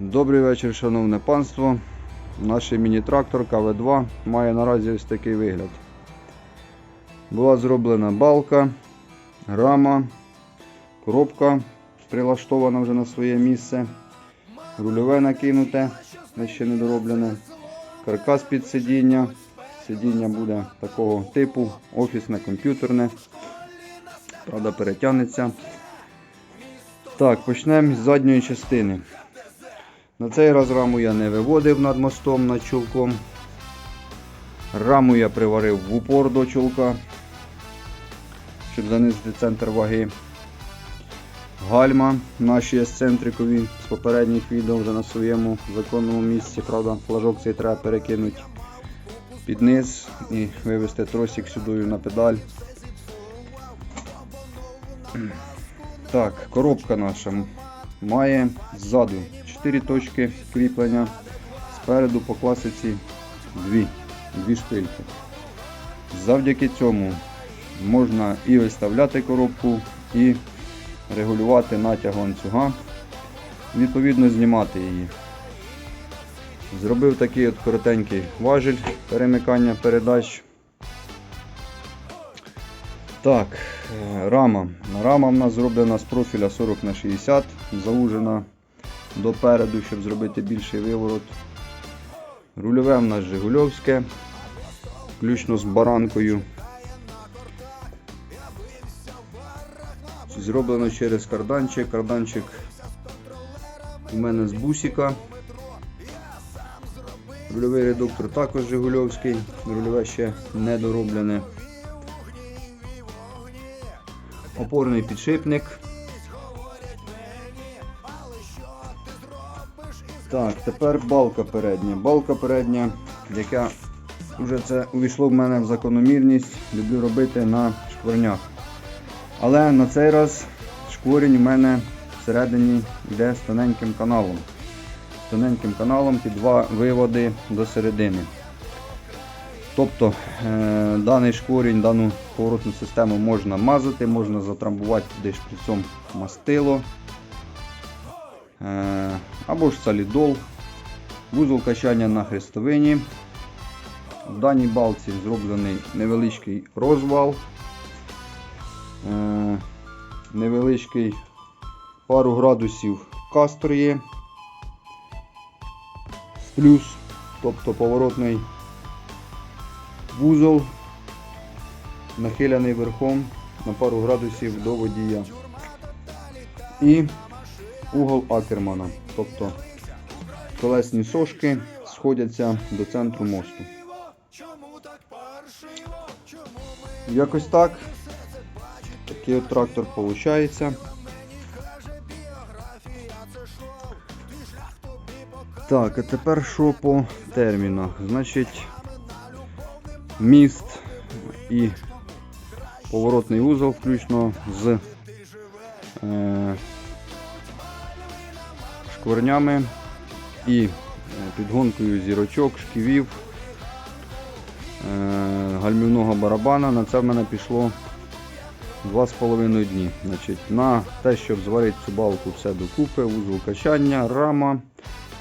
Добрий вечір, шановне панство. Наш міні-трактор КВ2 має наразі ось такий вигляд. Була зроблена балка, рама, коробка прилаштована вже на своє місце, рульове накинуте, ще не дороблене, каркас під сидіння. Сидіння буде такого типу, офісне, комп'ютерне. Правда, перетягнеться. Так, почнемо з задньої частини. На цей раз раму я не виводив над мостом над чулком. Раму я приварив в упор до чулка, щоб занизити центр ваги. Гальма наші ексцентрикові з попередніх відео вже на своєму законному місці. Правда, флажок цей треба перекинути під низ і вивести тросик сюди на педаль. Так, коробка наша має ззаду 4 точки кріплення, спереду по класиці 2, 2 шпильки. Завдяки цьому можна і виставляти коробку, і регулювати натяг ланцюга, відповідно знімати її. Зробив такий от коротенький важіль перемикання передач. Так, е, рама. Рама в нас зроблена з профіля 40 на 60 заужена допереду, щоб зробити більший виворот. Рульове в нас Жигульовське, включно з баранкою. Зроблено через карданчик. Карданчик у мене з бусика. Рульовий редуктор також Жигульовський, рульове ще не дороблене. Опорний підшипник. Так, тепер балка передня. Балка передня, яка вже це увійшло в мене в закономірність, люблю робити на шкварнях. Але на цей раз шкворінь у мене всередині йде з тоненьким каналом. З тоненьким каналом під два виводи до середини. Тобто е, даний шкворінь, дану поворотну систему можна мазати, можна затрамбувати туди шприцом мастило е, або ж солідол, вузол качання на хрестовині. В даній балці зроблений невеличкий розвал, е, невеличкий пару градусів кастор є, плюс, тобто поворотний вузол нахиляний верхом на пару градусів до водія. І угол Акермана. Тобто колесні сошки сходяться до центру мосту. Якось так. Такий от трактор виходить. Так, а тепер що по термінах? Значить, міст і поворотний узол, включно з е, шкварнями і е, підгонкою зірочок, шківів, е, гальмівного барабана. На це в мене пішло 2,5 дні. Значить, На те, щоб зварити цю балку все докупи, узол качання, рама,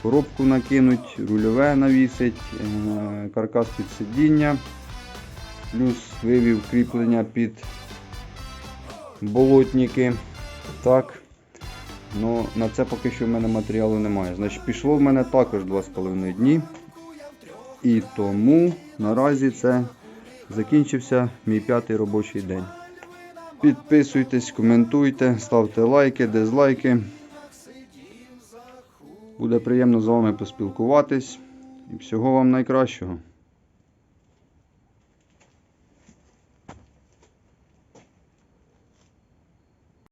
коробку накинуть, рульове навісить, е, каркас під сидіння плюс вивів кріплення під болотники. Так. Ну, на це поки що в мене матеріалу немає. Значить, пішло в мене також 2,5 дні. І тому наразі це закінчився мій п'ятий робочий день. Підписуйтесь, коментуйте, ставте лайки, дизлайки. Буде приємно з вами поспілкуватись. І всього вам найкращого.